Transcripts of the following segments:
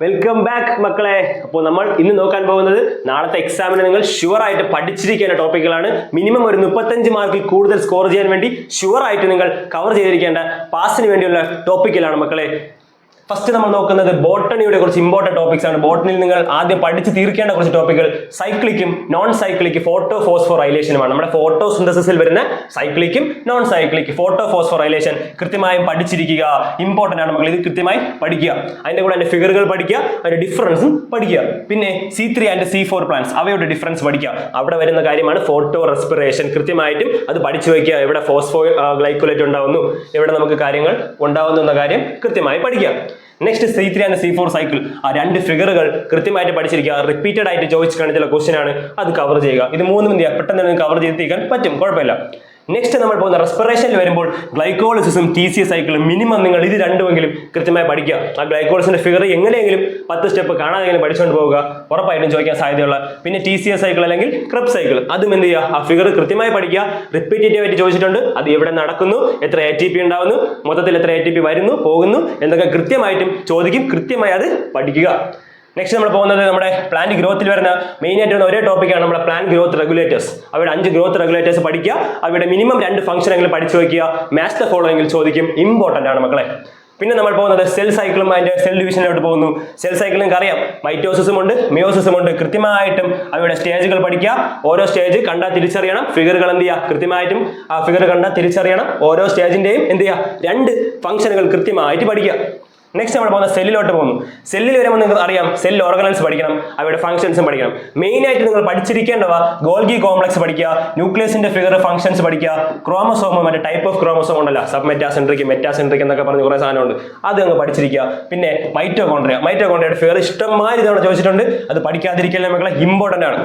Welcome back മക്കളെ. അപ്പോൾ നമ്മൾ ഇന്ന് നോക്കാൻ പോകുന്നത് നാളത്തെ എക്സാമിന് നിങ്ങൾ ഷുവർ ആയിട്ട് പഠിച്ചിരിക്കേണ്ട ടോപ്പിക്കുകളാണ് മിനിമം ഒരു മുപ്പത്തഞ്ച് മാർക്കിൽ കൂടുതൽ സ്കോർ ചെയ്യാൻ വേണ്ടി ഷുവർ ആയിട്ട് നിങ്ങൾ കവർ ചെയ്തിരിക്കേണ്ട പാസിന് വേണ്ടിയുള്ള ടോപ്പിക്കിലാണ് മക്കളെ. ഫസ്റ്റ് നമ്മൾ നോക്കുന്നത് ബോട്ടണിയുടെ കുറച്ച് ഇമ്പോർട്ടന്റ് ടോപ്പിക്സ് ആണ്. ബോട്ടണിയിൽ നിങ്ങൾ ആദ്യം പഠിച്ച് തീർക്കേണ്ട കുറച്ച് ടോപ്പിക്കുകൾ സൈക്ലിക്കും നോൺ സൈക്ലിക് ഫോട്ടോ ഫോസ്ഫോറൈലേഷനുമാണ് നമ്മുടെ ഫോട്ടോ സിന്തസിസിൽ വരുന്ന സൈക്ലിക്കും നോൺ സൈക്ലിക് ഫോട്ടോ ഫോസ്ഫോറൈലേഷൻ കൃത്യമായും പഠിച്ചിരിക്കുക. ഇമ്പോർട്ടന്റ് ആണ് മക്കൾ ഇത് കൃത്യമായി പഠിക്കുക. അതിന്റെ കൂടെ അതിന്റെ ഫിഗറുകൾ പഠിക്കുക അതിന്റെ ഡിഫറൻസും പഠിക്കുക. പിന്നെ C three and C four plants അവയുടെ ഡിഫറൻസ് പഠിക്കുക. അവിടെ വരുന്ന കാര്യമാണ് ഫോട്ടോ റെസ്പിറേഷൻ കൃത്യമായിട്ടും അത് പഠിച്ചു വയ്ക്കുക. എവിടെ ഫോസ്ഫോ ഗ്ലൈക്കുലേറ്റ് ഉണ്ടാവുന്നു എവിടെ നമുക്ക് കാര്യങ്ങൾ ഉണ്ടാവുന്നു എന്ന കാര്യം കൃത്യമായി പഠിക്കുക. Next C three and C four cycle ആ രണ്ട് ഫിഗറുകൾ കൃത്യമായിട്ട് പഠിച്ചിരിക്കുക. റിപ്പീറ്റഡ് ആയിട്ട് ചോദിച്ചു കാണിച്ചുള്ള ക്വസ്റ്റ്യൻ ആണ്. അത് കവർ ചെയ്യുക. ഇത് മൂന്നും എന്ത് ചെയ്യുക? പെട്ടെന്ന് കവർ ചെയ്തിരിക്കാൻ പറ്റും. കുഴപ്പമില്ല. നെക്സ്റ്റ് നമ്മൾ പോകുന്ന റെസ്പിറേഷനിൽ വരുമ്പോൾ ഗ്ലൈക്കോളിസിസും ടി സി സൈക്കിളും മിനിമം നിങ്ങൾ ഇത് രണ്ടുമെങ്കിലും കൃത്യമായി പഠിക്കുക. ആ ഗ്ലൈക്കോളിസിന്റെ ഫിഗർ എങ്ങനെയെങ്കിലും പത്ത് സ്റ്റെപ്പ് കാണാതെങ്കിലും പഠിച്ചുകൊണ്ട് പോവുക. ഉറപ്പായിട്ടും ചോദിക്കാൻ സാധ്യതയുള്ള പിന്നെ ടി സി എസ് സൈക്കിൾ അല്ലെങ്കിൽ ക്രബ് സൈക്കിൾ അതും എന്ത് ചെയ്യുക? ആ ഫിഗർ കൃത്യമായി പഠിക്കുക. റിപ്പീറ്റേറ്റീവ് ആയിട്ട് ചോദിച്ചിട്ടുണ്ട്. അത് എവിടെ നടക്കുന്നു? എത്ര എ ടി പി ഉണ്ടാവുന്നു? മൊത്തത്തിൽ എത്ര എ ടി പി വരുന്നു? പോകുന്നു? എന്നൊക്കെ കൃത്യമായിട്ടും ചോദിക്കും. കൃത്യമായി അത് പഠിക്കുക. നെക്സ്റ്റ് നമ്മൾ പോകുന്നത് നമ്മുടെ പ്ലാന്റ് ഗ്രോത്തിൽ വരുന്ന മെയിൻ ആയിട്ട് വരുന്ന ഒരേ ടോപ്പിക്കാണ് നമ്മുടെ പ്ലാന്റ് ഗ്രോത്ത് റെഗുലേറ്റേഴ്സ് അവരുടെ അഞ്ച് ഗ്രോത്ത് റെഗുലേറ്റേഴ്സ് പഠിക്കുക. അവരുടെ മിനിമം രണ്ട് ഫംഗ്ഷൻ എങ്കിലും പഠിച്ചു വയ്ക്കുക മാച്ച് ദ ചോദിക്കും. ഇമ്പോർട്ടന്റ് ആണ് മക്കളെ. പിന്നെ നമ്മൾ പോകുന്നത് സെൽ സൈക്കിളും അതിന്റെ സെൽ ഡിവിഷനിലോട്ട് പോകുന്നു. സെൽ സൈക്കിളും അറിയാം മൈറ്റോസിസും ഉണ്ട് മിയോസിസും ഉണ്ട്. കൃത്യമായിട്ടും അവയുടെ സ്റ്റേജുകൾ പഠിക്കുക. ഓരോ സ്റ്റേജ് കണ്ടാൽ തിരിച്ചറിയണം. ഫിഗറുകൾ എന്ത് ചെയ്യുക? കൃത്യമായിട്ടും ആ ഫിഗർ കണ്ടാൽ തിരിച്ചറിയണം. ഓരോ സ്റ്റേജിന്റെയും എന്ത് ചെയ്യുക? രണ്ട് ഫംഗ്ഷനുകൾ കൃത്യമായിട്ട് പഠിക്കുക. നെക്സ്റ്റ് നമ്മൾ പോകുന്ന സെല്ലിലോട്ട് പോകുന്നു. സെല്ലിൽ വരുമ്പോൾ നിങ്ങൾക്ക് അറിയാം സെൽ ഓർഗനൽസ് പഠിക്കണം അവയുടെ ഫംഗ്ഷൻസും പഠിക്കണം. മെയിൻ ആയിട്ട് നിങ്ങൾ പഠിച്ചിരിക്കേണ്ടവ ഗോൾഗി കോംപ്ലക്സ് പഠിക്കുക ന്യൂക്ലിയസിന്റെ ഫിഗർ ഫംഗ്ഷൻസ് പഠിക്കുക ക്രോമസോമോ മറ്റേ ടൈപ്പ് ഓഫ് ക്രോമസോം ഉണ്ടല്ലോ സബ് മെറ്റാസെൻട്രിക് മെറ്റാസെൻട്രിക് എന്നൊക്കെ പറഞ്ഞ് കുറേ സാധനമുണ്ട് അത് അങ്ങ് പഠിച്ചിരിക്കുക. പിന്നെ മൈറ്റോകോൺട്രിയ മൈറ്റോകോൺട്രിയയുടെ ഫിഗർ ഇഷ്ടമായി തവണ ചോദിച്ചിട്ടുണ്ട്. അത് പഠിക്കാതിരിക്കൽ മക്കളെ ഇമ്പോർട്ടന്റ് ആണ്.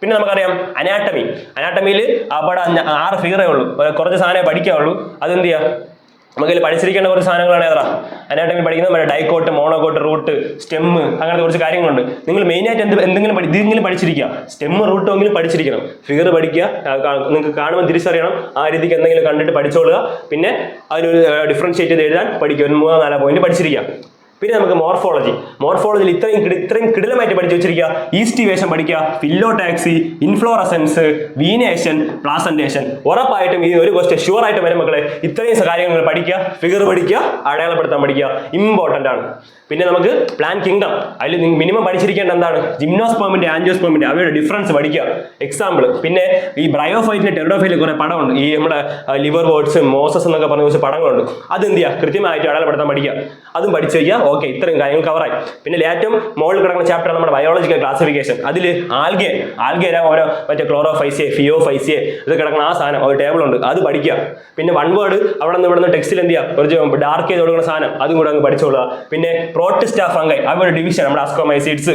പിന്നെ നമുക്കറിയാം അനാട്ടമി അനാട്ടമിയിൽ അവിടെ ആറ് ഫിഗറേ ഉള്ളൂ. കുറച്ച് സാധനമേ പഠിക്കാവുള്ളൂ. അതെന്ത് ചെയ്യുക? നമുക്കിതിൽ പഠിച്ചിരിക്കേണ്ട കുറച്ച് സാധനങ്ങളാണ് ഏതാ? അനാട്ടമി പഠിക്കുന്നത് നമ്മുടെ ഡൈക്കോട്ട് മോണോകോട്ട് റൂട്ട് സ്റ്റെം അങ്ങനത്തെ കുറച്ച് കാര്യങ്ങളുണ്ട്. നിങ്ങൾ മെയിനായിട്ട് എന്ത് എന്തെങ്കിലും പഠി- ഇതെങ്കിലും പഠിച്ചിരിക്കുക. സ്റ്റെം റൂട്ടെങ്കിലും പഠിച്ചിരിക്കണം. ഫിഗർ പഠിക്കുക നിങ്ങൾക്ക് കാണുമ്പോൾ തിരിച്ചറിയണം. ആ രീതിക്ക് എന്തെങ്കിലും കണ്ടിട്ട് പഠിച്ചോളുക. പിന്നെ അതിനൊരു ഡിഫറൻഷിയേറ്റ് ചെയ്ത് എഴുതാൻ പഠിക്കുക. ഒരു മൂന്നോ നാലോ പോയിന്റ് പഠിച്ചിരിക്കുക. പിന്നെ നമുക്ക് മോർഫോളജി. മോർഫോളജിയിൽ ഇത്രയും ഇത്രയും കിടിലമായിട്ട് പഠിച്ചു വെച്ചിരിക്കുക. ഈസ്റ്റിവേഷൻ പഠിക്കുക. ഫില്ലോടാക്സി ഇൻഫ്ലോറസൻസ് വീനേഷൻ പ്ലാസന്റേഷൻ ഉറപ്പായിട്ടും ഈ ഒരു ക്വസ്റ്റ്യൻ ഷുവർ ആയിട്ട് വരും മക്കളെ. ഇത്രയും കാര്യങ്ങൾ പഠിക്കുക ഫിഗർ പഠിക്കുക അടയാളപ്പെടുത്താൻ പഠിക്കുക. ഇമ്പോർട്ടന്റ് ആണ്. പിന്നെ നമുക്ക് പ്ലാൻ കിങ്ഡം അതിൽ മിനിമം പഠിച്ചിരിക്കേണ്ട എന്താണ്? ജിംനോസ്പേമിന്റെ ആൻജിയോസ്പേമിന്റെ അവയുടെ ഡിഫറൻസ് പഠിക്കുക എക്സാമ്പിൾ പിന്നെ ഈ ബ്രയോഫൈറ്റിന്റെ ടെറഡോഫൈറ്റിൽ കുറെ പടമുണ്ട്. ഈ നമ്മുടെ ലിവർ വേർഡ്സ് മോസസ് എന്നൊക്കെ പറഞ്ഞ കുറച്ച് പടങ്ങളുണ്ട്. അത് എന്ത് ചെയ്യുക? കൃത്യമായിട്ട് അടയാളപ്പെടുത്താൻ പഠിക്കുക അതും പഠിച്ചു കഴിഞ്ഞാൽ ഓക്കെ ഇത്രയും കാര്യങ്ങൾ കവറായി പിന്നെ ഏറ്റവും മുകളിൽ കിടക്കുന്ന ചാപ്റ്റർ നമ്മുടെ ബയോളജിക്കൽ ക്ലാസിഫിക്കേഷൻ അതിൽ ആൽഗെ ആൽഗെ ഓരോ മറ്റേ ക്ലോറോഫൈസിയെ ഫിയോഫൈസിയെ ഇത് കിടക്കുന്ന ആ സാധനം ഒരു ടേബിൾ ഉണ്ട്. അത് പഠിക്കുക പിന്നെ വൺ വേർഡ് അവിടെ നിന്ന് ഇവിടെ നിന്ന് ടെക്സ്റ്റിൽ എന്ത് ചെയ്യുക? കുറച്ച് ഡാർക്ക് ചെയ്ത് കൊടുക്കുന്ന സാധനം. അതും കൂടെ അങ്ങ് പഠിച്ചോളുക. പിന്നെ പ്രോട്ടിസ്റ്റാ ഫംഗൈ അവരുടെ ഡിവിഷൻ നമ്മുടെ അസ്കോമൈസീഡ്സ്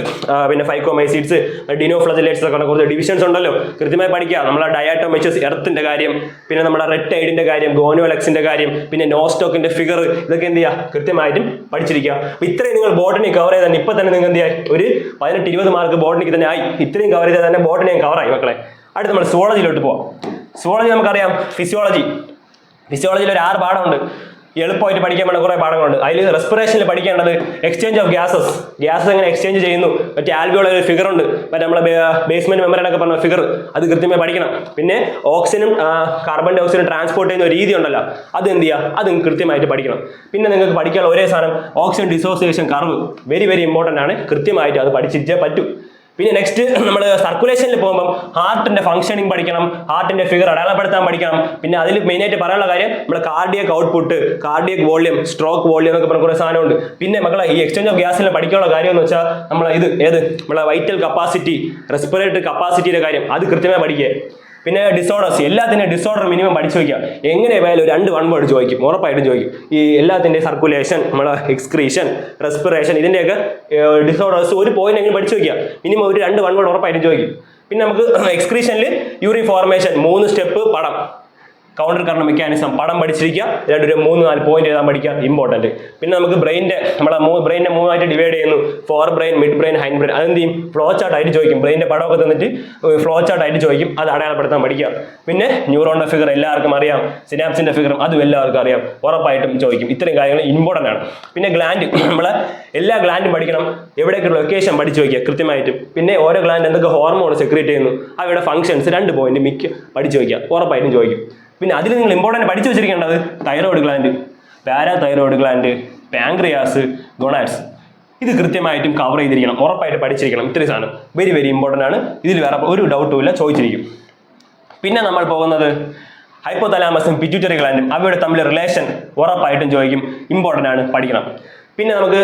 പിന്നെ ഫൈക്കോമൈസീഡ്സ് ഡിനോഫ്ലജലേറ്റ്സ് ഒക്കെ കുറച്ച് ഡിവിഷൻസ് ഉണ്ടല്ലോ. കൃത്യമായി പഠിക്കുക. നമ്മളെ ഡയാറ്റോമൈച്ചസ് എർത്തിന്റെ കാര്യം പിന്നെ നമ്മുടെ റെഡ് ടൈഡിന്റെ കാര്യം ഗോനോലെക്സിന്റെ കാര്യം പിന്നെ നോസ്റ്റോക്കിന്റെ ഫിഗർ ഇതൊക്കെ എന്ത് ചെയ്യുക? കൃത്യമായിട്ടും പഠിച്ചിരിക്കുക. അപ്പൊ ഇത്രയും നിങ്ങൾ ബോട്ടണി കവർ ചെയ്താൽ ഇപ്പൊ തന്നെ നിങ്ങൾ എന്ത് ചെയ്യാം ഒരു പതിനെട്ട് ഇരുപത് മാർക്ക് ബോട്ടണിക്ക് തന്നെ ആയി. ഇത്രയും കവർ ചെയ്താൽ തന്നെ ബോട്ടണി ഞാൻ കവറായി മക്കളെ. അടുത്ത് നമ്മൾ സുവോളജിയിലോട്ട് പോവാം. സുവോളജി നമുക്കറിയാം. ഫിസിയോളജി ഫിസിയോളജിയിൽ ഒരു ആറ് പാഠമുണ്ട് എളുപ്പമായിട്ട് പഠിക്കാൻ വേണ്ട കുറേ പാഠങ്ങളുണ്ട്. അതിൽ റെസ്പിറേഷനിൽ പഠിക്കേണ്ടത് എക്സ്ചേഞ്ച് ഓഫ് ഗ്യാസസ് ഗ്യാസസ് എങ്ങനെ എക്സ്ചേഞ്ച് ചെയ്യുന്നു? മറ്റേ ആൽബിയോള ഒരു ഫിഗർ ഉണ്ട്. മറ്റേ നമ്മളെ ബേസ്മെന്റ് മെമ്പറിനൊക്കെ പറഞ്ഞ ഫിഗർ അത് കൃത്യമായി പഠിക്കണം. പിന്നെ ഓക്സിജനും കാർബൺ ഡൈ ഓക്സൈഡും ട്രാൻസ്പോർട്ട് ചെയ്യുന്ന രീതി ഉണ്ടല്ലോ. അത് എന്ത് ചെയ്യുക അത് കൃത്യമായിട്ട് പഠിക്കണം. പിന്നെ നിങ്ങൾക്ക് പഠിക്കാനുള്ള ഒരേ സാധനം oxygen dissociation curve very very important ആണ്. കൃത്യമായിട്ട് അത് പഠിച്ചിട്ടേ പറ്റൂ. പിന്നെ നെക്സ്റ്റ് നമ്മൾ സർക്കുലേഷനിൽ പോകുമ്പോൾ ഹാർട്ടിന്റെ ഫംഗ്ഷനിങ് പഠിക്കണം ഹാർട്ടിന്റെ ഫിഗർ അടയാളപ്പെടുത്താൻ പഠിക്കണം. പിന്നെ അതിൽ മെയിനായിട്ട് പറയാനുള്ള കാര്യം നമ്മുടെ cardiac output cardiac volume stroke volume എന്നൊക്കെ പറഞ്ഞ കുറേ സാധനമുണ്ട്. പിന്നെ മക്കളെ ഈ എക്സ്ചേഞ്ച് ഓഫ് ഗ്യാസിൽ പഠിക്കാനുള്ള കാര്യം എന്ന് വെച്ചാൽ നമ്മൾ ഇത് ഏത്? നമ്മളെ വൈറ്റൽ കപ്പാസിറ്റി റെസ്പിറേറ്ററി കപ്പാസിറ്റിയുടെ കാര്യം. അത് കൃത്യമായി പഠിക്കുക പിന്നെ ഡിസോർഡേഴ്സ് എല്ലാത്തിന്റെ ഡിസോർഡർ മിനിമം പഠിച്ചു വയ്ക്കുക. എങ്ങനെ പോയാലും രണ്ട് വൺ വേർഡ് ചോദിക്കും ഉറപ്പായിട്ടും ചോദിക്കും. ഈ എല്ലാത്തിന്റെ സർക്കുലേഷൻ നമ്മളെ എക്സ്ക്രീഷൻ റെസ്പിറേഷൻ ഇതിന്റെയൊക്കെ ഡിസോർഡേഴ്സ് ഒരു പോയിന്റ് എങ്കിലും പഠിച്ചു വയ്ക്കുക. മിനിമം ഒരു രണ്ട് വൺ വേർഡ് ഉറപ്പായിട്ടും ചോദിക്കും. പിന്നെ നമുക്ക് എക്സ്ക്രീഷനിൽ യൂറിൻ ഫോർമേഷൻ മൂന്ന് സ്റ്റെപ്പ് പടം. കൗണ്ടർ കറണ്ട് മെക്കാനിസം പടം പഠിച്ചിരിക്കുക. രണ്ടൊരു മൂന്ന് നാല് പോയിന്റ് എഴുതാൻ പഠിക്കുക. ഇമ്പോർട്ടന്റ് പിന്നെ നമുക്ക് ബ്രെയിന്റെ നമ്മളെ ബ്രെയിനെ മൂന്നായിട്ട് ഡിവൈഡ് ചെയ്യുന്നു. Fore brain mid brain hind brain അതെന്ത് ചെയ്യും? ഫ്ലോ ചാർട്ട് ആയിട്ട് ചോദിക്കും. ബ്രെയിന്റെ പടമൊക്കെ തന്നിട്ട് ഫ്ലോ ചാർട്ട് ആയിട്ട് ചോദിക്കും. അത് അടയാളപ്പെടുത്താൻ പഠിക്കുക. പിന്നെ ന്യൂറോണിന്റെ ഫിഗർ എല്ലാവർക്കും അറിയാം. സിനാപ്സിന്റെ ഫിഗറും അതും എല്ലാവർക്കും അറിയാം. ഉറപ്പായിട്ടും ചോദിക്കും. ഇത്രയും കാര്യങ്ങൾ ഇമ്പോർട്ടന്റ് ആണ്. പിന്നെ ഗ്ലാൻഡ് നമ്മൾ എല്ലാ ഗ്ലാൻഡും പഠിക്കണം. എവിടെയൊക്കെ ലൊക്കേഷൻ പഠിച്ചു വയ്ക്കുക കൃത്യമായിട്ടും. പിന്നെ ഓരോ ഗ്ലാൻഡ് എന്തൊക്കെ ഹോർമോൺ സെക്രീറ്റ് ചെയ്യുന്നു അവയുടെ ഫംഗ്ഷൻസ് രണ്ട് പോയിന്റ് മിക്ക പഠിച്ചു വയ്ക്കുക. ഉറപ്പായിട്ടും ചോദിക്കും. പിന്നെ അതിൽ നിങ്ങൾ ഇമ്പോർട്ടന്റ് പഠിച്ചു വെച്ചിരിക്കേണ്ടത് thyroid gland para thyroid gland pancreas gonads ഇത് കൃത്യമായിട്ടും കവർ ചെയ്തിരിക്കണം ഉറപ്പായിട്ട് പഠിച്ചിരിക്കണം. ഇത്രയും സാധനം. വെരി വെരി ഇമ്പോർട്ടന്റ് ആണ്. ഇതിൽ വേറെ ഒരു ഡൗട്ടും ഇല്ല ചോദിച്ചിരിക്കും. പിന്നെ നമ്മൾ പോകുന്നത് ഹൈപ്പോതലാമസും പിറ്റ്യൂട്ടറി ഗ്ലാൻഡും അവയുടെ തമ്മിൽ റിലേഷൻ ഉറപ്പായിട്ടും ചോദിക്കും. ഇമ്പോർട്ടന്റ് ആണ് പഠിക്കണം. പിന്നെ നമുക്ക്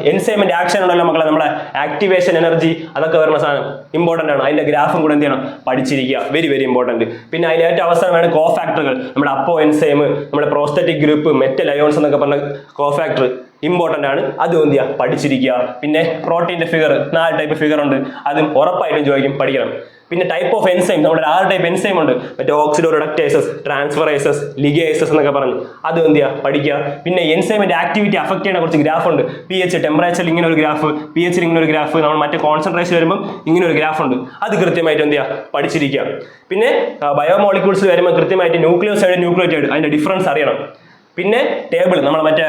എൻസൈമിന്റെ ആക്ഷൻ ഉണ്ടല്ലോ മക്കളെ. നമ്മുടെ ആക്ടിവേഷൻ എനർജി അതൊക്കെ വരുന്ന സാധനം. ഇമ്പോർട്ടന്റ് ആണ്. അതിന്റെ ഗ്രാഫും കൂടെ എന്ത് ചെയ്യണം? പഠിച്ചിരിക്കുക. വെരി വെരി ഇമ്പോർട്ടന്റ് പിന്നെ അതിൽ ഏറ്റവും അവസാനമാണ് കോ ഫാക്ടറുകൾ നമ്മുടെ അപ്പോ എൻസൈം നമ്മുടെ പ്രോസ്തറ്റിക് ഗ്രൂപ്പ് മെറ്റൽ അയോൺസ് എന്നൊക്കെ പറഞ്ഞ കോ ഫാക്ടർ ഇമ്പോർട്ടന്റ് ആണ്. അതും എന്ത് ചെയ്യുക? പഠിച്ചിരിക്കുക. പിന്നെ പ്രോട്ടീന്റെ ഫിഗർ നാല് ടൈപ്പ് ഫിഗർ ഉണ്ട്. അതും ഉറപ്പായിട്ടും ചോദിക്കും. പഠിക്കണം. പിന്നെ ടൈപ്പ് ഓഫ് എൻസൈം നമ്മുടെ ആറ് ടൈപ്പ് എൻസൈം ഉണ്ട്. മറ്റേ ഓക്സിഡോ റിഡക്ടേസസ് ട്രാൻസ്ഫറേസസ് ലിഗേസസ് എന്നൊക്കെ പറഞ്ഞു. അത് എന്ത് ചെയ്യുക പഠിക്കുക. പിന്നെ എൻസൈമിന്റെ ആക്ടിവിറ്റി അഫക്ട് ചെയ്യുന്ന കുറച്ച് ഗ്രാഫ് ഉണ്ട്. പി എച്ച് ടെമ്പറേച്ചറിൽ ഇങ്ങനെ ഒരു ഗ്രാഫ് പി എച്ചിൽ ഇങ്ങനെ ഒരു ഗ്രാഫ് നമ്മൾ മറ്റേ കോൺസെൻട്രേഷൻ വരുമ്പോൾ ഇങ്ങനെ ഒരു ഗ്രാഫ് ഉണ്ട്. അത് കൃത്യമായിട്ട് എന്ത് ചെയ്യുക? പഠിച്ചിരിക്കുക. പിന്നെ ബയോമോളിക്യൂൾസ് വരുമ്പോൾ കൃത്യമായിട്ട് ന്യൂക്ലിയോസൈഡ് ന്യൂക്ലിയോറ്റൈഡ് അതിന്റെ ഡിഫറൻസ് അറിയണം. പിന്നെ ടേബിൾ നമ്മൾ മറ്റേ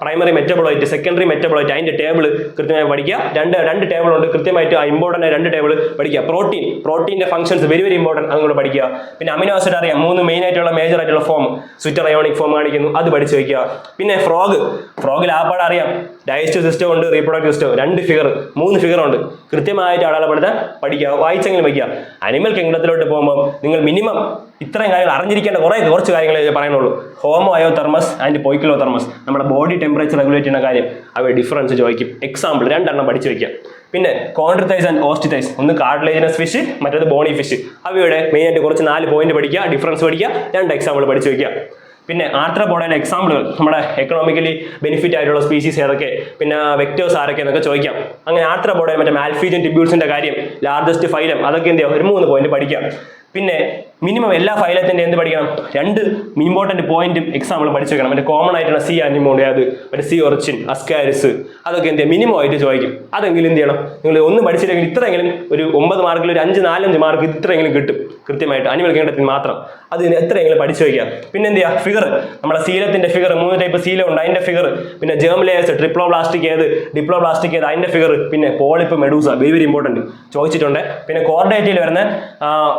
പ്രൈമറി മെറ്റബോളൈറ്റ് സെക്കൻഡറി മെറ്റബോളൈറ്റ് അതിന്റെ ടേബിൾ കൃത്യമായി പഠിക്കുക. രണ്ട് രണ്ട് ടേബിൾ ഉണ്ട്. കൃത്യമായിട്ട് ഇമ്പോർട്ടന്റ് ആയ രണ്ട് ടേബിൾ പഠിക്കുക. പ്രോട്ടീൻ പ്രോട്ടീന്റെ ഫംഗ്ഷൻസ് വെരി വെരി ഇമ്പോർട്ടന്റ് അതും കൂടെ പഠിക്കുക. പിന്നെ അമിനോ ആസിഡ് അറിയാം. മൂന്ന് മെയിൻ ആയിട്ടുള്ള മേജർ ആയിട്ടുള്ള ഫോം സ്വിറ്റർ അയോണിക് ഫോം കാണിക്കുന്നു. അത് പഠിച്ചു വയ്ക്കുക പിന്നെ ഫ്രോഗ് ഫ്രോഗിൽ ആപ്പാട് അറിയാം. ഡൈജസ്റ്റീവ് സിസ്റ്റം ഉണ്ട് റീപ്രൊഡക്റ്റീവ് സിസ്റ്റം രണ്ട് ഫിഗർ മൂന്ന് ഫിഗർ ഉണ്ട്. കൃത്യമായിട്ട് അടയാളപ്പെടുത്താൻ പഠിക്കുക വായിച്ചെങ്കിലും വയ്ക്കുക. അനിമൽ കിങ്ഡത്തിലോട്ട് പോകുമ്പോൾ നിങ്ങൾ മിനിമം ഇത്രയും കാര്യങ്ങൾ അറിഞ്ഞിരിക്കേണ്ട കുറേ കുറച്ച് കാര്യങ്ങൾ പറയുന്നുള്ളൂ. Homo Io thermos and poikilotherms നമ്മുടെ ബോഡി ടെമ്പറേച്ചർ റെഗുലേറ്റ് ചെയ്യുന്ന കാര്യം അവ ഡിഫറൻസ് ചോദിക്കും. എക്സാമ്പിൾ രണ്ടെണ്ണം പഠിച്ചു വെക്കുക പിന്നെ കോൺട്രതൈസ് ആൻഡ് ഓസ്റ്റിതൈസ് ഒന്ന് കാർഡിലേജിനസ് ഫിഷ് മറ്റേത് ബോണി ഫിഷ് അവയുടെ മെയിൻ ആയിട്ട് കുറച്ച് നാല് പോയിന്റ് പഠിക്കുക ഡിഫറൻസ് പഠിക്കുക രണ്ട് എക്സാമ്പിൾ പഠിച്ചു വെക്കുക പിന്നെ ആർത്രപോഡയുടെ എക്സാമ്പിളുകൾ നമ്മുടെ എക്കണോമിക്കലി ബെനിഫിറ്റ് ആയിട്ടുള്ള സ്പീസീസ് ഏതൊക്കെ പിന്നെ വെക്ടേഴ്സ് ആരൊക്കെ എന്നൊക്കെ ചോദിക്കാം. അങ്ങനെ ആർത്രപോഡയ മറ്റേ മാൽഫീജൻ ടിബ്യൂൾസിന്റെ കാര്യം ലാർജസ്റ്റ് ഫൈലം അതൊക്കെ എന്ത് ചെയ്യാം ഒരു മൂന്ന് പോയിന്റ് പഠിക്കാം. പിന്നെ മിനിമം എല്ലാ ഫയലത്തിന്റെ എന്ത് പഠിക്കണം? രണ്ട് ഇമ്പോർട്ടന്റ് പോയിന്റും എക്സാമ്പിൾ പഠിച്ചു വെക്കണം മറ്റേ കോമൺ ആയിട്ടുള്ള സി അനിമോണ്ട് അത് മറ്റേ സി ഒറിച്ചിൻ അസ്കാരിസ് അതൊക്കെ എന്ത് ചെയ്യാം? മിനിമം ആയിട്ട് ചോദിക്കും. അതെങ്കിലും എന്ത് ചെയ്യണം? നിങ്ങൾ ഒന്ന് പഠിച്ചില്ലെങ്കിൽ ഇത്രയെങ്കിലും ഒരു ഒമ്പത് മാർക്കിൽ ഒരു അഞ്ച് നാലഞ്ച് മാർക്ക് ഇത്രയെങ്കിലും കിട്ടും. കൃത്യമായിട്ട് അനിമൽ കേണ്ടത്തിൽ മാത്രം. അത് എത്രയെങ്കിലും പഠിച്ചു വയ്ക്കുക പിന്നെ എന്ത് ചെയ്യുക? ഫിഗർ നമ്മുടെ സീലത്തിന്റെ ഫിഗർ മൂന്ന് ടൈപ്പ് സീലുണ്ട് അതിന്റെ ഫിഗർ പിന്നെ ജേം ലേയേഴ്സ് ട്രിപ്ലോ പ്ലാസ്റ്റിക് ഏത്? ഡിപ്ലോ പ്ലാസ്റ്റിക് ഏത്? അതിന്റെ ഫിഗർ പിന്നെ polyp medusa very very important ചോദിച്ചിട്ടുണ്ട്. പിന്നെ കോർഡേറ്റിൽ വരുന്ന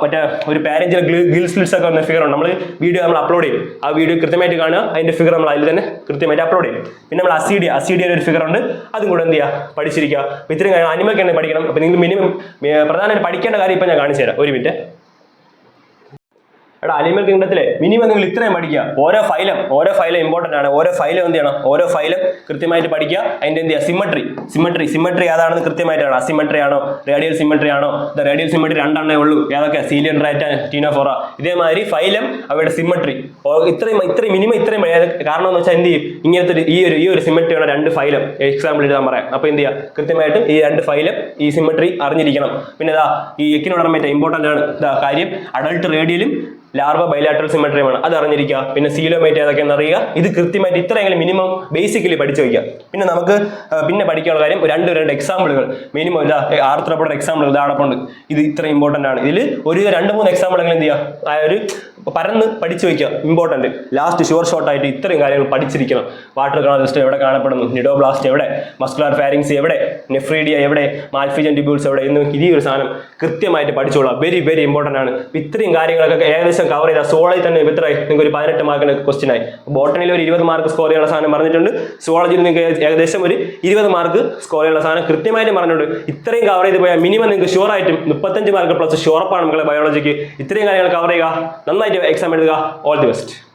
മറ്റേ ഒരു പാരഞ്ചിൽ ഗിൽ ലിസ്റ്റ് ഒക്കെ വന്ന ഫിഗർ ഉണ്ട്. നമ്മൾ വീഡിയോ നമ്മൾ അപ്ലോഡ് ചെയ്യും. ആ വീഡിയോ കൃത്യമായിട്ട് കാണുക. അതിന്റെ ഫിഗർ നമ്മൾ അതിൽ തന്നെ കൃത്യമായിട്ട് അപ്ലോഡ് ചെയ്യും. പിന്നെ നമ്മൾ അസിഡിയ അസിഡിയുടെ ഒരു ഫിഗർ ഉണ്ട്. അതും കൂടെ എന്ത് ചെയ്യുക? പഠിച്ചിരിക്കുക. ഇത്രയും കാര്യങ്ങൾ അനിമൊക്കെ പഠിക്കണം. അപ്പോൾ നിങ്ങൾ മിനിമം പ്രധാനമായിട്ട് പഠിക്കേണ്ട കാര്യം ഇപ്പം ഞാൻ കാണിച്ചു തരാം ഒരു മിനിറ്റ് എടാ അനിമൽ കിങ്ഡത്തിലെ മിനിമം നിങ്ങൾ ഇത്രയും പഠിക്കുക. ഓരോ ഫൈലും ഓരോ ഫൈലും ഇമ്പോർട്ടന്റ് ആണ്. ഓരോ ഫൈലും എന്ത് ചെയ്യണം? ഓരോ ഫൈലും കൃത്യമായിട്ട് പഠിക്കുക. അതിന്റെ എന്ത് ചെയ്യുക? സിമ്മട്രി സിമ്മട്രി സിമ്മട്രി ഏതാണെന്ന് കൃത്യമായിട്ടാണ് അസിമട്രി ആണോ? റേഡിയൽ സിമട്രി ആണോ? റേഡിയൽ സിമട്രി രണ്ടെണ്ണേ ഉള്ളൂ. ഏതൊക്കെ? സീലിയൻ റൈറ്റ് ടീനോഫോറ ഇതേമാതിരി ഫൈലും അവയുടെ സിമട്രി ഇത്രയും ഇത്രയും മിനിമം ഇത്രയും കാരണം എന്ന് വെച്ചാൽ എന്ത് ചെയ്യും? ഇങ്ങനത്തെ ഈ ഒരു ഈ ഒരു സിമട്രിയുടെ രണ്ട് ഫൈലും എക്സാമ്പിൾ എഴുതാൻ പറയാം. അപ്പോൾ എന്ത് ചെയ്യുക? കൃത്യമായിട്ട് ഈ രണ്ട് ഫൈലും ഈ സിമട്രി അറിഞ്ഞിരിക്കണം. പിന്നെ ഇതാ ഈ എക്കിനോടർമേറ്റ ഇമ്പോർട്ടന്റ് ആണ്. കാര്യം അഡൾട്ട് റേഡിയലും ലാർവ ബൈലാറ്ററൽ സിമെട്രിയുമാണ് അത് അറിഞ്ഞിരിക്കുക പിന്നെ സീലോമേറ്റ് ഏതൊക്കെയെന്ന് അറിയുക. ഇത് കൃത്യമായിട്ട് ഇത്രയെങ്കിലും മിനിമം ബേസിക്കലി പഠിച്ചു വയ്ക്കുക. പിന്നെ നമുക്ക് പിന്നെ പഠിക്കാനുള്ള കാര്യം രണ്ട് രണ്ട് എക്സാമ്പിളുകൾ മിനിമം ഇതാ ആർത്തപ്പെടുന്ന എക്സാമ്പിൾ ഇതാണപ്പുണ്ട് ഇത് ഇത്ര ഇമ്പോർട്ടന്റ് ആണ്. ഇതിൽ ഒരു രണ്ട് മൂന്ന് എക്സാമ്പിളുകൾ എന്ത് ചെയ്യുക? ആ ഒരു പരന്ന് പഠിച്ചു വയ്ക്കുക. ഇമ്പോർട്ടന്റ് ലാസ്റ്റ് ഷുവർ ഷോർട്ട് ആയിട്ട് ഇത്രയും കാര്യങ്ങൾ പഠിച്ചിരിക്കണം. വാട്ടർ കണൽ എവിടെ കാണപ്പെടുന്നു? നിഡോബ്ലാസ്റ്റ് എവിടെ? മസ്കുലാർ ഫാരിങ്സ് എവിടെ? നെഫ്രീഡിയ എവിടെ? മാൽഫിജൻ ഡിബ്യൂൾസ് എവിടെ? എന്ന് ഈ ഒരു സാധനം കൃത്യമായിട്ട് പഠിച്ചോളാം വെരി വെരി ഇമ്പോർട്ടന്റ് ആണ്. ഇത്രയും കാര്യങ്ങളൊക്കെ ഏകദേശം കവർ ചെയ്ത സോളജി തന്നെ ഇത്ര നിങ്ങൾക്ക് ഒരു പതിനെട്ട് മാർക്കിന് ക്വസ്റ്റ്യൻ ആയി. ബോട്ടണിൽ ഒരു ഇരുപത് മാർക്ക് സ്കോർ ചെയ്യാനുള്ള സാധനം പറഞ്ഞിട്ടുണ്ട്. സോളജിയിൽ നിങ്ങൾക്ക് ഏകദേശം ഒരു ഇരുപത് മാർക്ക് സ്കോർ ചെയ്യാനുള്ള സാധനം കൃത്യമായിട്ട് പറഞ്ഞിട്ടുണ്ട്. ഇത്രയും കവർ ചെയ്ത് പോയാൽ മിനിമം നിങ്ങൾക്ക് ഷുവർ ആയിട്ടും മുപ്പത്തഞ്ച് മാർക്ക് പ്ലസ് ഷുവറപ്പാണ് മക്കളെ ബയോളജിക്ക് ഇത്രയും കാര്യങ്ങൾ കവർ ചെയ്യുക. നന്നായിട്ട് എക്സാം എഴുതുക. All the best